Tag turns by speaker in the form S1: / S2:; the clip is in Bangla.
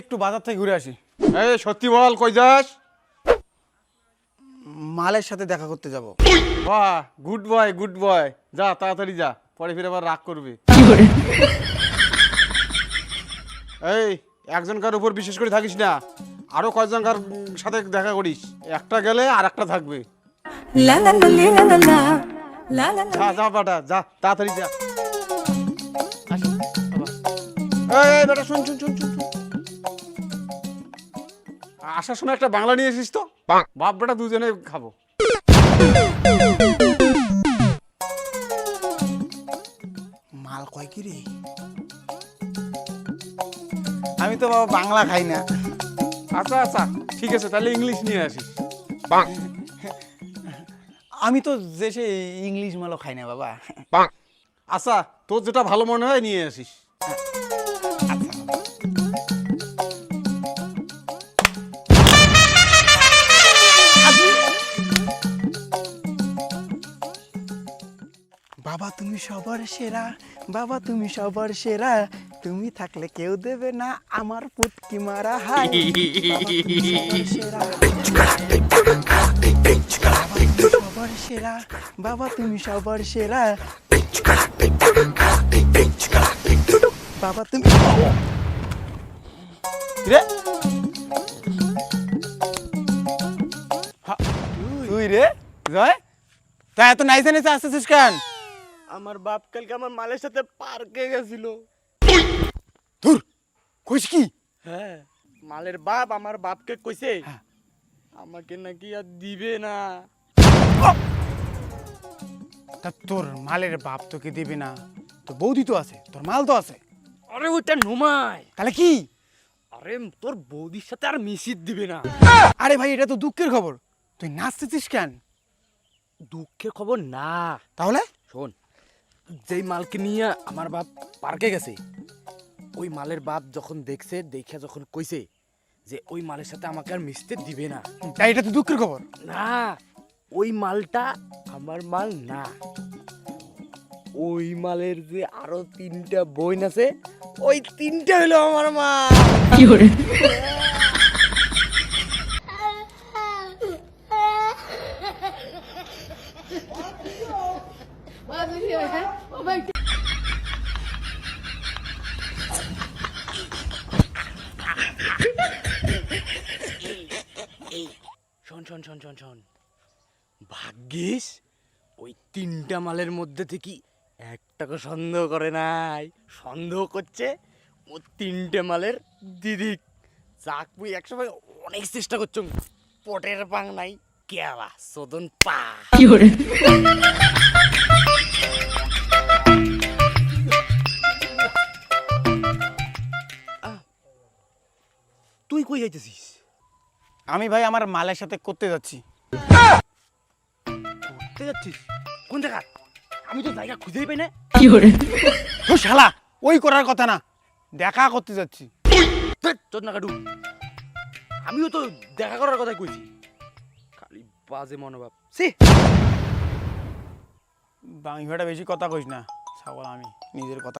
S1: একটু বাজার থেকে ঘুরে আসি।
S2: সত্যি বল কই যাস?
S1: মালের সাথে দেখা করতে যাব।
S2: বাহ গুড বয় গুড বয় যা তাড়াতাড়ি যা পরে ফিরে আবার রাগ করবে। এই একজনকার উপর বিশেষ করে থাকিস না আরও কয়েকজনকার সাথে দেখা করিস একটা গেলে আর একটা থাকবে। যা যা বাটা যা তাড়াতাড়ি যা। এই বেটা শুন শুন শুন শুন শুন। আসার সময় একটা বাংলা নিয়ে এসিস তো? বাপ বেটা দুজনে খাব।
S1: মাল কয় কি রে আমি তো বাবা বাংলা খাই না।
S2: আচ্ছা আচ্ছা ঠিক আছে তাহলে ইংলিশ নিয়ে আসিস।
S1: আমি তো যে সে ইংলিশ মালও খাই না বাবা।
S2: আচ্ছা তোর যেটা ভালো মনে হয় নিয়ে আসিস।
S1: বাবা, তুমি সবার সেরা। বাবা, তুমি সবার সেরা। তুমি থাকলে কেউ দেবে না আমার পুটকি মারা হাই। সবার সেরা। বাবা, তুমি সবার সেরা। বাবা, তুমি রে তুই রে? জয়? তা এত নাইসে নাইসে আসতেছিস কেন?
S3: আমার বাপ কালকে আমার মালের সাথে পার্কে গেছিল।
S1: ধুর! কইস কি?
S3: হ্যাঁ মালের বাপ আমার বাপকে কইছে
S1: হ্যাঁ।
S3: আমাকে নাকি আর দিবে না।
S1: তা তোর মালের বাপ তোকে দিবে না। তোর বৌদি তো আছে তোর মাল তো আছে।
S3: আরে ওইটা নুমায়
S1: তাহলে কি?
S3: আরে তোর বৌদির সাথে আর মিশিত দিবে না।
S1: আরে ভাই এটা তো দুঃখের খবর। তুই নাচতেছিস কেন?
S3: দুঃখের খবর না।
S1: তাহলে?
S3: শোন যেই মালকে নিয়ে আমার বাপ পার্কে গেছে ওই মালের বাপ যখন দেখছে দেখে যখন কইছে যে ওই মালের সাথে আমাকে আর মিশতে দিবে না।
S1: তাই এটা তো দুঃখের খবর।
S3: না ওই মালটা আমার মাল না। ওই মালের যে আরও তিনটা বইন আছে ওই তিনটা হলো আমার মাল শোন শোন শোন শোন শোন। ভাগ্যিস, ওই তিনটা মালের মধ্যে থেকে একটাকে সন্দেহ করে নাই। সন্দেহ করছে ও তিনটে মালের দিদি। যাক মুই একসময় অনেক চেষ্টা করছ। পটের পাং নাই কেলা সদন পা। তুই কই যাইতেছিস?
S1: আমি ভাই আমার মালের সাথে করতে যাচ্ছি।
S3: করতে যাচ্ছিস? কোন জায়গা? আমি তো জায়গা খুঁজেই পাই না। কি করে?
S1: ও শালা ওই করার কথা না। দেখা করতে যাচ্ছি।
S3: তোর না কাটু আমিও তো দেখা করার কথা কইছি। খালি বাজে মনোভাব। সে
S1: বাংলাটা বেশি কথা কইস না। ছাগল আমি নিজের কথা